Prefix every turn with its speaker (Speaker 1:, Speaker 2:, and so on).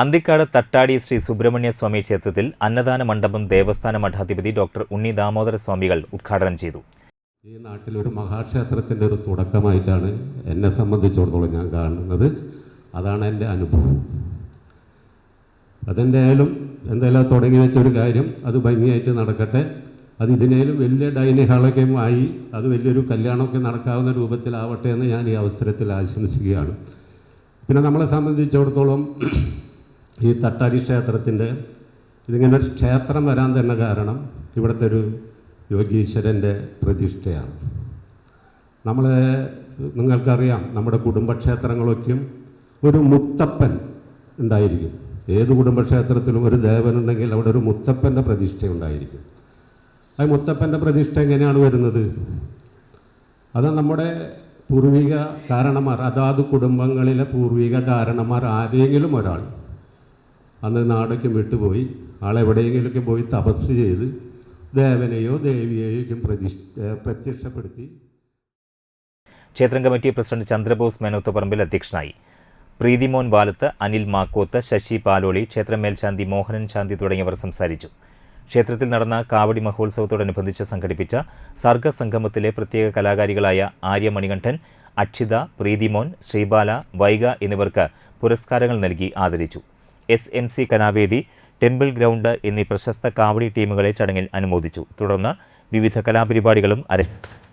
Speaker 1: അന്തിക്കാട് തട്ടാടി ശ്രീ സുബ്രഹ്മണ്യ സ്വാമി ക്ഷേത്രത്തിൽ അന്നദാന മണ്ഡപം ദേവസ്ഥാന മഠാധിപതി ഡോക്ടർ ഉണ്ണി ദാമോദര സ്വാമികൾ ഉദ്ഘാടനം ചെയ്തു.
Speaker 2: ഈ നാട്ടിൽ ഒരു മഹാക്ഷേത്രത്തിന്റെ ഒരു തുടക്കമായിട്ടാണ് എന്നെ സംബന്ധിച്ചിടത്തോളം ഞാൻ കാണുന്നത്. അതാണ് എന്റെ അനുഭവം. അതെന്തായാലും എന്തായാലും തുടങ്ങി വെച്ച ഒരു കാര്യം അത് ഭംഗിയായിട്ട് നടക്കട്ടെ. അത് ഇതിനേലും വലിയ ഡൈനിങ് ഹാളൊക്കെ ആയി അത് വലിയൊരു കല്യാണമൊക്കെ നടക്കാവുന്ന രൂപത്തിലാവട്ടെ എന്ന് ഞാൻ ഈ അവസരത്തിൽ ആശംസിക്കുകയാണ്. പിന്നെ നമ്മളെ സംബന്ധിച്ചിടത്തോളം ഈ തട്ടാരി ക്ഷേത്രത്തിന്റെ ഇതിങ്ങനെ ഒരു ക്ഷേത്രം വരാൻ തന്നെ കാരണം ഇവിടുത്തെ ഒരു യോഗീശ്വരന്റെ പ്രതിഷ്ഠയാണ്. നമ്മൾ നിങ്ങൾക്കറിയാം നമ്മുടെ കുടുംബക്ഷേത്രങ്ങളൊക്കെയും ഒരു മുത്തപ്പൻ ഉണ്ടായിരിക്കും. ഏത് കുടുംബക്ഷേത്രത്തിലും ഒരു ദേവനുണ്ടെങ്കിൽ അവിടെ ഒരു മുത്തപ്പന്റെ പ്രതിഷ്ഠ ഉണ്ടായിരിക്കും. ആ മുത്തപ്പന്റെ പ്രതിഷ്ഠ എങ്ങനെയാണ് വരുന്നത്? അത് നമ്മുടെ പൂർവിക കാരണന്മാർ അതാത് കുടുംബങ്ങളിലെ പൂർവിക കാരണന്മാർ ആരെങ്കിലും ഒരാൾ അന്ന് നാടൊക്കെ വിട്ടുപോയി. ആളെവിടെയെങ്കിലുമൊക്കെ പോയി തപസ് ചെയ്ത് ദേവനെയോ ദേവിയെയോ പ്രത്യക്ഷപ്പെടുത്തി.
Speaker 1: ക്ഷേത്രം കമ്മിറ്റി പ്രസിഡന്റ് ചന്ദ്രബോസ് മേനോത്തുപറമ്പിൽ അധ്യക്ഷനായി. പ്രീതിമോൻ വാലത്ത് അനിൽ മാക്കോത്ത് ശശി പാലോളി ക്ഷേത്രം മേൽശാന്തി മോഹനൻ ശാന്തി തുടങ്ങിയവർ സംസാരിച്ചു. ക്ഷേത്രത്തിൽ നടന്ന കാവടി മഹോത്സവത്തോടനുബന്ധിച്ച് സംഘടിപ്പിച്ച സർഗസംഗമത്തിലെ പ്രത്യേക കലാകാരികളായ ആര്യ മണികണ്ഠൻ അക്ഷിത പ്രീതിമോൻ ശ്രീബാല വൈഗ എന്നിവർക്ക് പുരസ്കാരങ്ങൾ നൽകി ആദരിച്ചു. S M C Kalavedi temple ground എന്നീ പ്രശസ്ത കാവടി ടീമുകളെ ചടങ്ങിൽ അനുമോദിച്ചു. തുടർന്ന് വിവിധ കലാപരിപാടികളും അരങ്ങേറി.